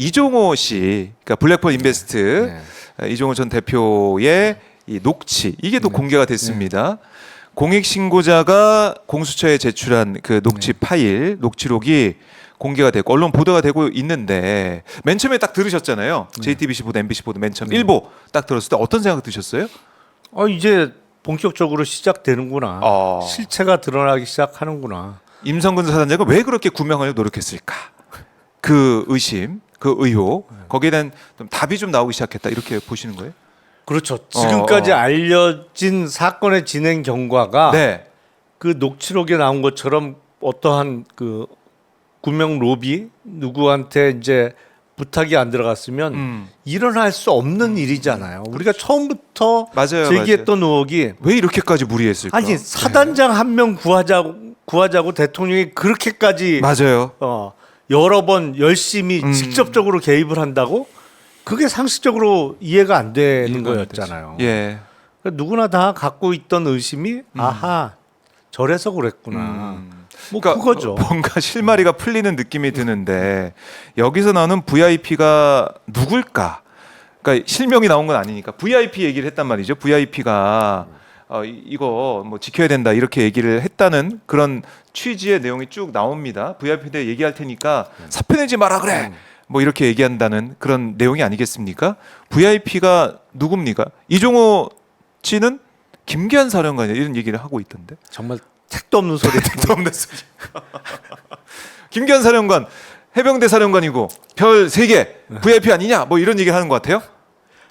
이종호 씨, 그러니까 블랙펄 인베스트 네. 이종호 전 대표의 이 녹취 이게 또 공개가 됐습니다. 공익 신고자가 공수처에 제출한 그 녹취 파일, 녹취록이 공개가 되고 언론 보도가 되고 있는데 맨 처음에 딱 들으셨잖아요. JTBC 보도 MBC 보도 맨 처음 일보 딱 들었을 때 어떤 생각 드셨어요? 어 이제 본격적으로 시작되는구나. 어. 실체가 드러나기 시작하는구나. 임성근 사단장은 왜 그렇게 구명하려고 노력했을까? 그 의심, 그 의혹 거기에 대한 좀 답이 좀 나오기 시작했다 이렇게 보시는 거예요? 그렇죠. 지금까지 어. 알려진 사건의 진행 경과가 네. 그 녹취록에 나온 것처럼 어떠한 그 구명 로비 누구한테 이제 부탁이 안 들어갔으면 음. 일어날 수 없는 일이잖아요. 우리가 처음부터 맞아요, 제기했던 의혹이 왜 이렇게까지 무리했을까? 아니 사단장 한 명 구하자고 구하자고 대통령이 그렇게까지 맞아요. 어, 여러 번 열심히 음. 직접적으로 개입을 한다고 그게 상식적으로 이해가 안 되는 이해가 안 거였잖아요. 예. 그러니까 누구나 다 갖고 있던 의심이 아하 저래서 그랬구나. 음. 뭐 그러니까 그거죠. 뭔가 실마리가 풀리는 느낌이 드는데 여기서 나오는 VIP가 누굴까? 그러니까 실명이 나온 건 아니니까 VIP 얘기를 했단 말이죠. VIP가 어, 이- 이거 뭐 지켜야 된다 이렇게 얘기를 했다는 그런 취지의 내용이 쭉 나옵니다. VIP 대 얘기할 테니까 사표 내지 마라 그래. 뭐 이렇게 얘기한다는 그런 내용이 아니겠습니까? VIP가 누굽니까? 이종호 씨는 김기한 사령관이 이런 얘기를 하고 있던데. 정말 택도 없는 소리. 택도 없는 소리. 김기현 사령관 해병대 사령관이고 별 세 개 VIP 아니냐 뭐 이런 얘기를 하는 것 같아요.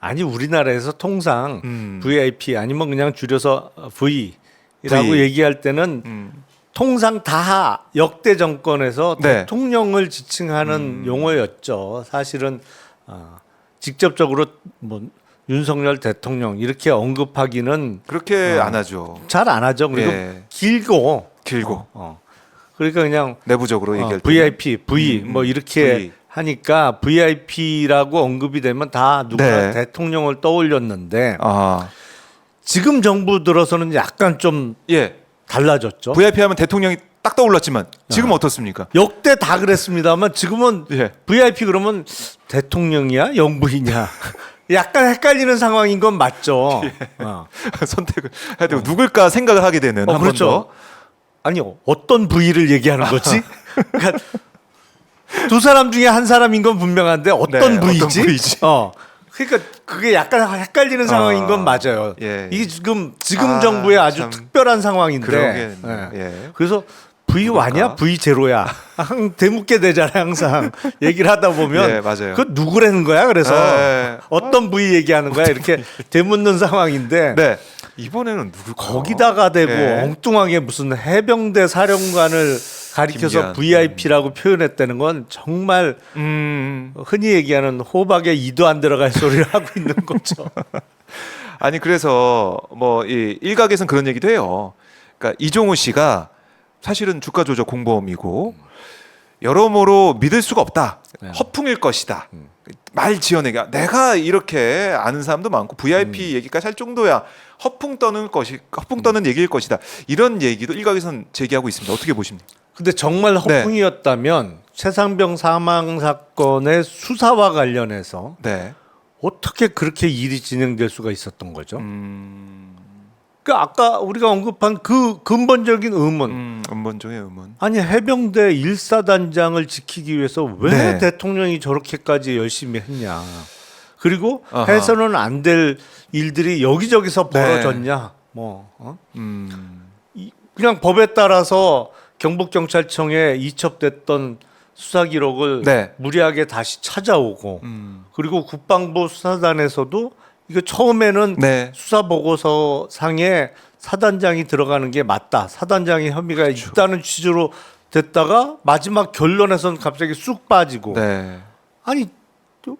아니 우리나라에서 통상 음. VIP 아니면 그냥 줄여서 V라고 V. 얘기할 때는 음. 통상 다 역대 정권에서 네. 대통령을 지칭하는 용어였죠. 사실은 아, 직접적으로 뭐 윤석열 대통령 이렇게 언급하기는 그렇게 어. 안 하죠. 잘 안 하죠. 그리고 예. 길고 길고 어. 그러니까 그냥 내부적으로 어, 얘기할 때 VIP, V 음, 뭐 이렇게 V. 하니까 VIP라고 언급이 되면 다 누가 네. 대통령을 떠올렸는데 아, 지금 정부 들어서는 약간 좀 예. 달라졌죠. VIP 하면 대통령이 딱 떠올랐지만 지금 어떻습니까? 역대 다 그랬습니다만 지금은 예. VIP 그러면 대통령이야 영부이냐 약간 헷갈리는 상황인 건 맞죠. 어. 선택을 해야 되고 누굴까 생각을 하게 되는 어, 한 그렇죠. 번 더. 아니 어떤 부위를 얘기하는 거지? 그러니까 두 사람 중에 한 사람인 건 분명한데 어떤 네, 부위지? 부위지? 어. 그러니까 그게 약간 헷갈리는 상황인 건 맞아요. 예. 이게 지금 지금 아, 정부의 아주 참. 특별한 상황인데. 그러겠네. 예. 예. 그래서 V 완이야, 누굴까? V 제로야. 항 대묻게 되잖아요, 항상 얘기를 하다 보면. 예, 맞아요. 그 누구라는 거야? 그래서 예. 어떤 부위 얘기하는 거야? 이렇게 되묻는 상황인데. 네. 이번에는 누굴까? 거기다가 대고 예. 엉뚱하게 무슨 해병대 사령관을 가리켜서 김기한. VIP라고 표현했다는 건 정말 음. 흔히 얘기하는 호박에 이도 안 들어갈 소리를 하고 있는 거죠. 아니 그래서 뭐 이 일각에서는 그런 얘기도 해요. 그러니까 이종호 씨가 사실은 주가 조작 공범이고 여러모로 믿을 수가 없다. 네. 허풍일 것이다. 말 지어내가 내가 이렇게 아는 사람도 많고 VIP 얘기까지 할 정도야 허풍 떠는 것이 허풍 떠는 얘기일 것이다. 이런 얘기도 일각에서는 제기하고 있습니다. 어떻게 보십니까? 근데 정말 네. 허풍이었다면 최상병 사망 사건의 수사와 관련해서 네. 어떻게 그렇게 일이 진행될 수가 있었던 거죠? 음, 그 아까 우리가 언급한 그 근본적인 의문. 음, 음본종의 의문. 아니 해병대 일사단장을 지키기 위해서 왜 네. 대통령이 저렇게까지 열심히 했냐? 그리고 아하. 해서는 안 될 일들이 여기저기서 네. 벌어졌냐? 뭐 어? 음, 이- 그냥 법에 따라서 경북 경찰청에 이첩됐던 수사 기록을 네. 무리하게 다시 찾아오고 음, 그리고 국방부 수사단에서도 이거 처음에는 네. 수사 보고서 상에 사단장이 들어가는 게 맞다. 사단장의 혐의가 그렇죠. 있다는 취지로 됐다가 마지막 결론에서는 갑자기 쑥 빠지고 네. 아니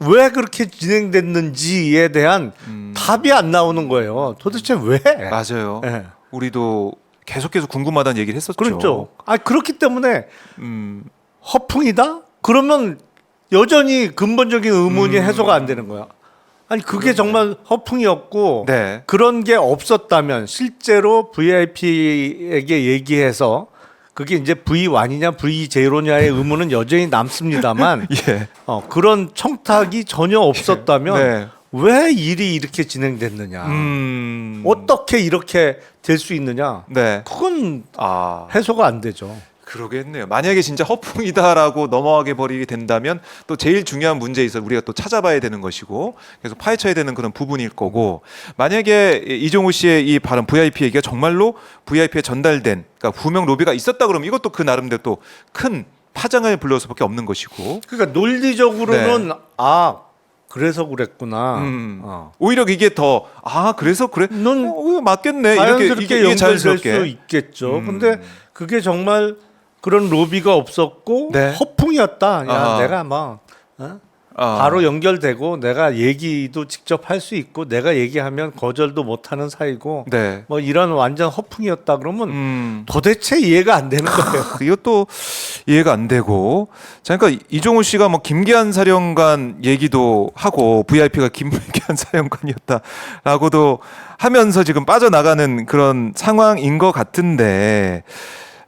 왜 그렇게 진행됐는지에 대한 음. 답이 안 나오는 거예요. 도대체 왜? 맞아요. 예. 우리도 계속해서 궁금하다는 얘기를 했었죠. 그렇죠. 아 그렇기 때문에 음, 허풍이다? 그러면 여전히 근본적인 의문이 음. 해소가 안 되는 거야. 아니 그게 정말 허풍이었고 네. 그런 게 없었다면 실제로 VIP에게 얘기해서 그게 이제 V1이냐 V0냐의 의문은 여전히 남습니다만 예. 어, 그런 청탁이 전혀 없었다면 네. 왜 일이 이렇게 진행됐느냐? 음. 어떻게 이렇게 될 수 있느냐? 네. 그건 아. 해소가 안 되죠. 그러겠네요. 만약에 진짜 허풍이다라고 넘어가게 버리게 된다면 또 제일 중요한 문제에 있어 우리가 또 찾아봐야 되는 것이고 계속 파헤쳐야 되는 그런 부분일 거고 만약에 이종우 씨의 이 발언 VIP 얘기가 정말로 VIP에 전달된 그러니까 구명 로비가 있었다 그러면 이것도 그 나름대로 또 큰 파장을 불러올 수밖에 없는 것이고 그러니까 논리적으로는 아 그래서 그랬구나. 네. 음. 어. 오히려 이게 더 아 그래서 그래 넌 어, 맞겠네 이렇게 자연스럽게 이게, 자연스럽게 수 있겠죠. 음. 근데 그게 정말 그런 로비가 없었고 네. 허풍이었다. 야 아하. 내가 뭐 어? 아. 바로 연결되고 내가 얘기도 직접 할 수 있고 내가 얘기하면 거절도 못하는 사이고 네. 뭐 이런 완전 허풍이었다 그러면 음. 도대체 이해가 안 되는 거예요. 이것도 이해가 안 되고 자 그러니까 이종우 씨가 뭐 김기한 사령관 얘기도 하고 VIP가 김기한 사령관이었다라고도 하면서 지금 빠져나가는 그런 상황인 것 같은데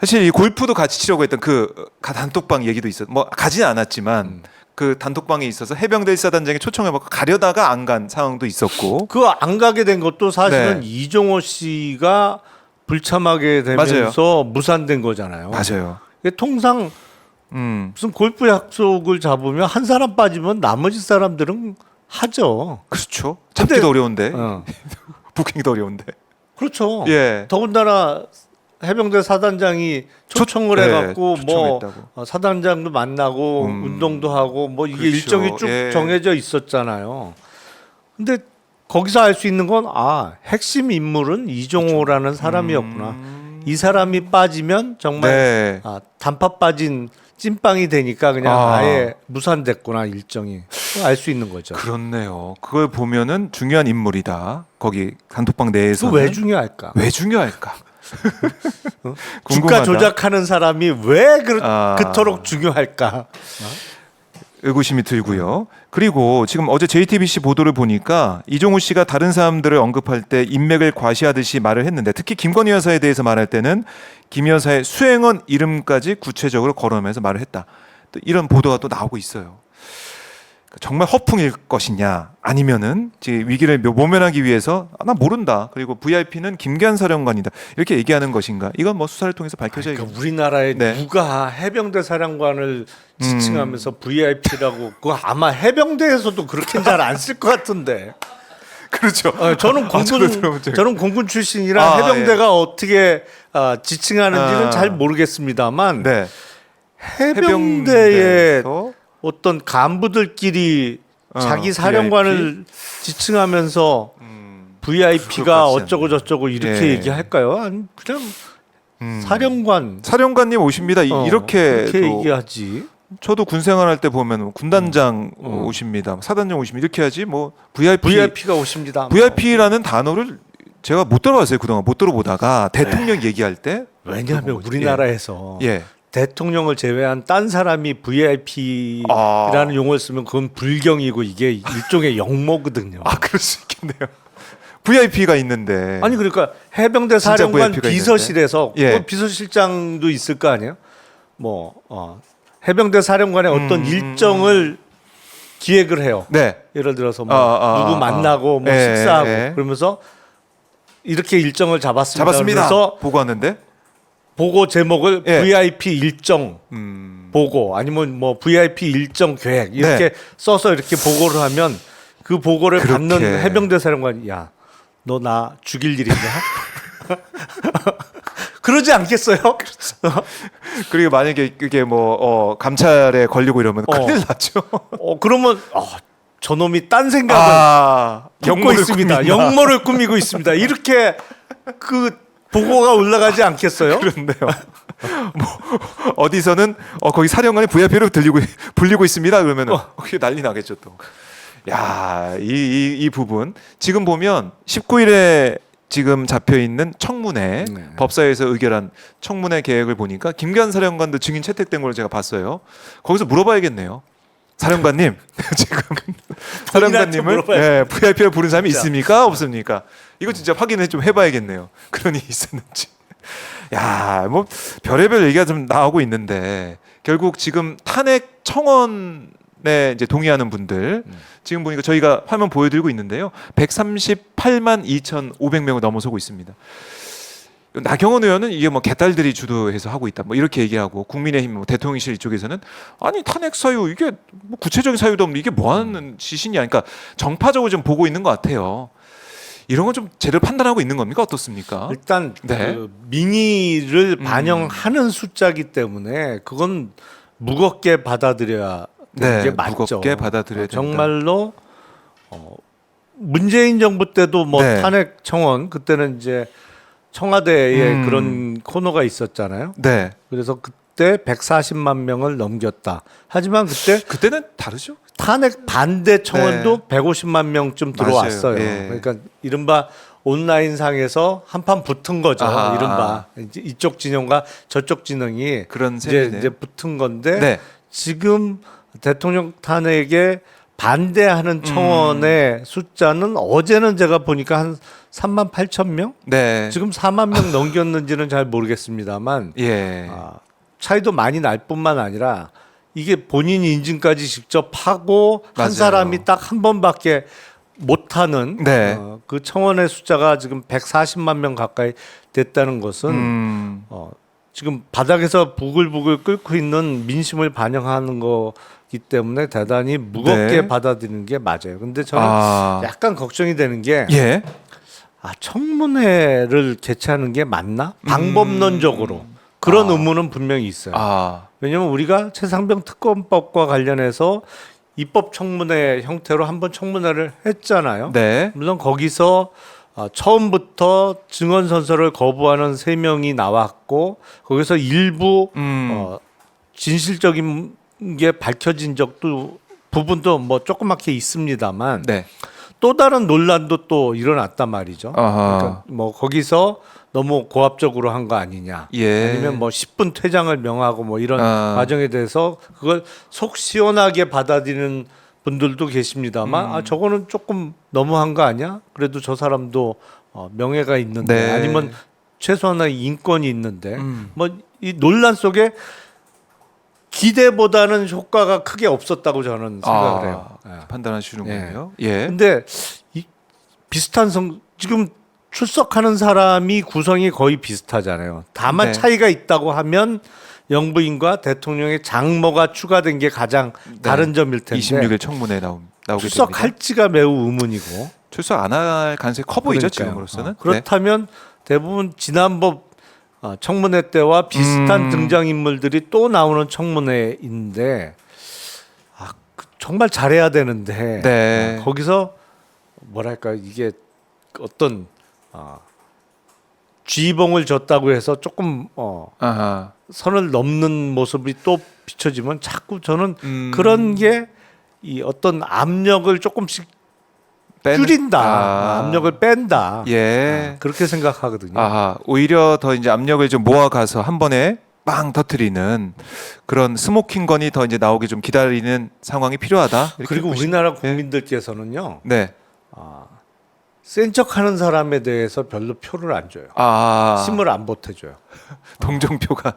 사실 이 골프도 같이 치려고 했던 그 단톡방 얘기도 있었 뭐 가지는 않았지만 음. 그 단톡방에 있어서 해병대 일사단장에 초청해받고 가려다가 안 간 상황도 있었고 그 안 가게 된 것도 사실은 네. 이종호 씨가 불참하게 되면서 무산된 거잖아요. 맞아요. 통상 음 무슨 골프 약속을 잡으면 한 사람 빠지면 나머지 사람들은 하죠. 그렇죠. 근데- 잡기도 어려운데 어. 부킹도 어려운데 그렇죠. 예. 더군다나 해병대 사단장이 초청을 초- 해갖고 네, 뭐 초청했다고. 어, 사단장도 만나고 음. 운동도 하고 뭐 이게 그렇죠. 일정이 쭉 예. 정해져 있었잖아요. 근데 거기서 알 수 있는 건 아 핵심 인물은 이종호라는 사람이었구나. 음. 이 사람이 빠지면 정말 네. 아, 단팥 빠진 찐빵이 되니까 그냥 아. 아. 예 무산됐구나 일정이 알 수 있는 거죠. 그렇네요. 그걸 보면은 중요한 인물이다. 거기 단톡방 내에서 그왜 중요할까? 왜 중요할까? 주가 궁금하다. 조작하는 사람이 왜 그, 아. 그토록 중요할까? 의구심이 들고요. 그리고 지금 어제 JTBC 보도를 보니까 이종우 씨가 다른 사람들을 언급할 때 인맥을 과시하듯이 말을 했는데 특히 김건희 여사에 대해서 말할 때는 김 여사의 수행원 이름까지 구체적으로 거론하면서 말을 했다. 또 이런 보도가 또 나오고 있어요. 정말 허풍일 것이냐 아니면은 위기를 묘- 모면하기 위해서 아, 나 모른다. 그리고 VIP는 김기한 사령관이다. 이렇게 얘기하는 것인가? 이건 뭐 수사를 통해서 밝혀져야 그러니까 우리나라에 네. 누가 해병대 사령관을 지칭하면서 VIP라고 그거 아마 해병대에서도 그렇게 잘 안 쓸 것 같은데. 그렇죠. 어, 저는 아, 공군 적이- 저는 공군 출신이라 아, 해병대가 어떻게 아, 지칭하는지는 아. 잘 모르겠습니다만 네. 해병대의 해병대에서 어떤 간부들끼리 어, 자기 사령관을 지칭하면서 음, VIP가 그럴 것 어쩌고 저쩌고 이렇게 예. 얘기할까요? 아니 그냥 음. 사령관 사령관님 오십니다. 이- 어, 이렇게 이렇게 또 얘기하지. 저도 군 생활할 때 보면 군단장 어. 오십니다. 사단장 오십니다. 이렇게 하지 뭐 VIP VIP가 오십니다. 뭐. VIP라는 단어를 제가 못 들어봤어요 그동안 못 들어보다가 대통령 얘기할 때 왜냐하면. 우리나라에서 예. 대통령을 제외한 딴 사람이 VIP라는 아. 용어를 쓰면 그건 불경이고 이게 일종의 영모거든요. 아 그럴 수 있겠네요. VIP가 있는데 아니 그러니까 해병대 사령관 VIP가 비서실에서 있는데? 예. 뭐 비서실장도 있을 거 아니에요? 뭐 어, 해병대 사령관의 어떤 음, 일정을 기획을 해요. 네. 예를 들어서 뭐 아, 아, 누구 아, 만나고 뭐 예, 식사하고 예. 그러면서 이렇게 일정을 잡았습니다. 잡았습니다. 그래서 보고 왔는데 보고 제목을 예. VIP 일정 음, 보고 아니면 뭐 VIP 일정 계획 이렇게 네. 써서 이렇게 보고를 하면 그 보고를 그렇게. 받는 해병대 사령관이 야 너 나 죽일 일 있냐? 그러지 않겠어요? 그리고 만약에 그게 뭐 어, 감찰에 걸리고 이러면 어. 큰일 나죠. 어 그러면 아, 저놈이 딴 생각을 아, 역모를 있습니다. 꾸민다. 역모를 꾸미고 있습니다. 이렇게 그 보고가 올라가지 않겠어요? 그런데요. 뭐 어디서는 어 거기 사령관이 VIP로 들리고 불리고 있습니다. 그러면 어. 그게 난리 나겠죠 또. 야, 이, 이, 이 부분 지금 보면 19일에 지금 잡혀 있는 청문회 네. 법사위에서 의결한 청문회 계획을 보니까 김기한 사령관도 증인 채택된 걸 제가 봤어요. 거기서 물어봐야겠네요. 사령관님 지금 사령관님을. 예, VIP로 부른 사람이. 있습니까? 없습니까? 이거 진짜 확인해 좀 해봐야겠네요. 그런 일이 있었는지. 야, 뭐 별의별 얘기가 좀 나오고 있는데 결국 지금 탄핵 청원에 이제 동의하는 분들 음. 지금 보니까 저희가 화면 보여드리고 있는데요. 138만 2,500명을 넘어서고 있습니다. 나경원 의원은 이게 뭐 개딸들이 주도해서 하고 있다 뭐 이렇게 얘기하고 국민의힘 뭐 대통령실 이쪽에서는 아니 탄핵 사유 이게 뭐 구체적인 사유도 없는데 이게 뭐 하는 짓이냐 그러니까 정파적으로 좀 보고 있는 것 같아요 이런 건 좀 제대로 판단하고 있는 겁니까 어떻습니까 일단 네. 그 민의를 음. 반영하는 숫자기 때문에 그건 무겁게 받아들여야 되는 네, 게 맞죠. 무겁게 받아들여야 어, 된다. 정말로 어, 문재인 정부 때도 뭐 네. 탄핵 청원 그때는 이제 청와대에 음. 그런 코너가 있었잖아요. 네 그래서 그 때 140만 명을 넘겼다. 하지만 그때 그때는 다르죠 탄핵 반대 청원도 네. 150만 명쯤 들어왔어요. 예. 그러니까 이른바 온라인 상에서 한판 붙은 거죠. 아하. 이른바 이제 이쪽 진영과 저쪽 진영이 그런 이제 이제 붙은 건데 네 지금 대통령 탄핵에 반대하는 청원의 숫자는 어제는 제가 보니까 한 3만 8천 명? 네. 지금 4만 명 넘겼는지는 잘 모르겠습니다만 예. 아, 차이도 많이 날 뿐만 아니라 이게 본인 인증까지 직접 하고 맞아요. 한 사람이 딱 한 번밖에 못하는 네. 어, 그 청원의 숫자가 지금 140만 명 가까이 됐다는 것은 음. 어, 지금 바닥에서 부글부글 끓고 있는 민심을 반영하는 거기 때문에 대단히 무겁게 네. 받아들이는 게 맞아요. 근데 저는 아. 약간 걱정이 되는 게 예. 아, 청문회를 개최하는 게 맞나? 방법론적으로 그런 음. 아. 의문은 분명히 있어요. 아. 왜냐하면 우리가 최상병 특검법과 관련해서 입법 청문회 형태로 한번 청문회를 했잖아요. 네. 물론 거기서 어, 처음부터 증언 선서를 거부하는 세 명이 나왔고 거기서 일부 음. 어, 진실적인 게 밝혀진 적도 부분도 뭐 조그맣게 있습니다만 네. 또 다른 논란도 또 일어났단 말이죠. 아하. 그러니까 뭐 거기서 너무 고압적으로 한 거 아니냐. 예. 아니면 뭐 10분 퇴장을 명하고 뭐 이런 아. 과정에 대해서 그걸 속 시원하게 받아들이는 분들도 계십니다만 음. 아 저거는 조금 너무한 거 아니야? 그래도 저 사람도 어, 명예가 있는데 네. 아니면 최소한의 인권이 있는데 음. 뭐이 논란 속에 기대보다는 효과가 크게 없었다고 저는 생각을 해요. 예. 판단하시는군요. 예. 근데 이 비슷한 성 지금 출석하는 사람이 구성이 거의 비슷하잖아요. 다만 네. 차이가 있다고 하면 영부인과 대통령의 장모가 추가된 게 가장 다른 점일 텐데 26일 청문회 나오, 나오게 됩니다. 출석할지가 매우 의문이고 출석 안 할 가능성이 커 보이죠 그러니까요. 지금으로서는. 어, 그렇다면 대부분 지난번 어, 청문회 때와 비슷한 음. 등장 인물들이 또 나오는 청문회인데 아, 그- 정말 잘해야 되는데 네. 어, 거기서 뭐랄까 이게 어떤 어, 쥐봉을 줬다고 해서 조금 어, 네. 아하. 선을 넘는 모습이 또 비춰지면 자꾸 저는 음. 그런 게 이 어떤 압력을 조금씩 빼는- 줄인다 아. 압력을 뺀다 예. 아, 그렇게 생각하거든요. 아하. 오히려 더 이제 압력을 좀 모아가서 한 번에 빵 터트리는 그런 스모킹 건이 더 이제 나오기 좀 기다리는 상황이 필요하다. 이렇게 그리고 보시- 우리나라 국민들께서는요 네. 센 척하는 사람에 대해서 별로 표를 안 줘요. 아. 힘을 안 보태줘요. 동정표가.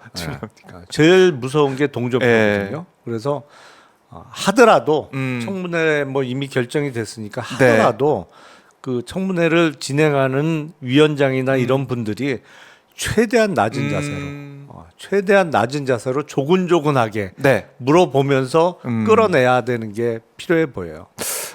아, 제일 무서운 게 동정표거든요. 그래서 어, 하더라도 예. 음. 청문회 뭐 이미 결정이 됐으니까 하더라도 네. 그 청문회를 진행하는 위원장이나 이런 분들이 최대한 낮은 자세로 음. 어, 최대한 낮은 자세로 조근조근하게 네. 물어보면서 음. 끌어내야 되는 게 필요해 보여요.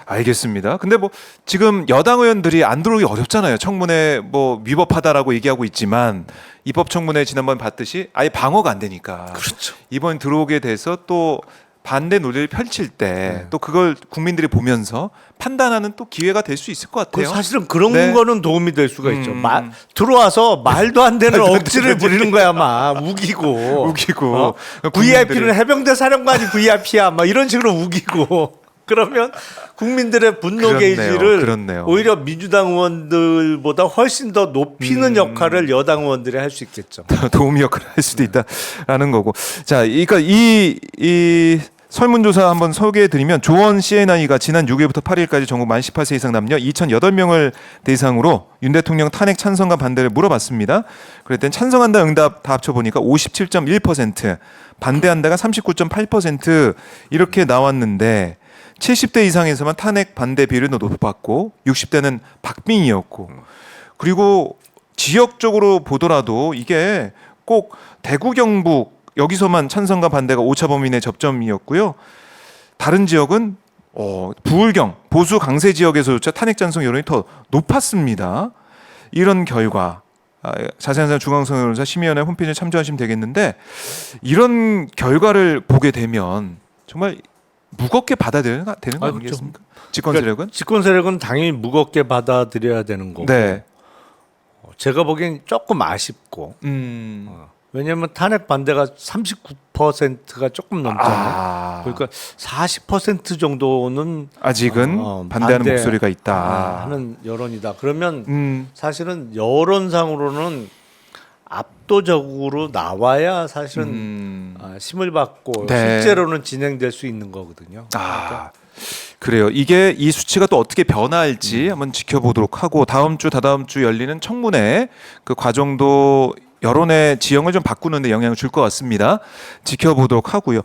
알겠습니다. 근데 뭐 지금 여당 의원들이 안 들어오기 어렵잖아요. 청문회 뭐 위법하다라고 얘기하고 있지만 입법 청문회 지난번 봤듯이 아예 방어가 안 되니까. 그렇죠. 이번 들어오게 돼서 또 반대 논리를 펼칠 때 또 그걸 국민들이 보면서 판단하는 또 기회가 될 수 있을 것 그 같아요. 사실은 그런 네. 거는 도움이 될 수가 있죠. 음. 마, 들어와서 말도 안 되는 억지를 부리는 거야, 막 우기고. 우기고 어? 국민들이- VIP는 해병대 사령관이 VIP야, 막 이런 식으로 우기고. 그러면 국민들의 분노 그렇네요. 게이지를 그렇네요. 오히려 민주당 의원들보다 훨씬 더 높이는 음. 역할을 여당 의원들이 할 수 있겠죠. 도움이 역할을 할 수도 있다라는 거고. 자, 그러니까 이, 이 설문조사 한번 소개해드리면 조원 CNI가 지난 6일부터 8일까지 전국 만 18세 이상 남녀 2,008명을 대상으로 윤 대통령 탄핵 찬성과 반대를 물어봤습니다. 그랬더니 찬성한다 응답 다 합쳐보니까 57.1% 반대한다가 39.8% 이렇게 나왔는데 70대 이상에서만 탄핵 반대 비율이 높았고 60대는 박빙이었고 그리고 지역적으로 보더라도 이게 꼭 대구 경북 여기서만 찬성과 반대가 오차 범위 내 접점이었고요. 다른 지역은 어, 부울경 보수 강세 지역에서조차 탄핵 찬성 여론이 더 높았습니다. 이런 결과 아, 자세한 사항 중앙선거조사 심의위원회 홈페이지에 참조하시면 되겠는데 이런 결과를 보게 되면 정말 무겁게 받아들여야 되는 거 아, 아니겠습니까? 집권 세력은? 집권 세력은 당연히 무겁게 받아들여야 되는 거고. 네. 어, 제가 보기엔 조금 아쉽고. 음. 어, 왜냐하면 탄핵 반대가 39%가 조금 넘잖아요. 아. 그러니까 40% 정도는 아직은 어, 반대하는 반대 목소리가 있다. 하는 여론이다. 그러면 음. 사실은 여론상으로는 압도적으로 나와야 사실은 음. 아, 심을 받고 네. 실제로는 진행될 수 있는 거거든요. 아. 그래요. 이게 이 수치가 또 어떻게 변화할지 음. 한번 지켜보도록 하고 다음 주 다다음 주 열리는 청문회 그 과정도 여론의 지형을 좀 바꾸는데 영향을 줄 것 같습니다. 지켜보도록 하고요.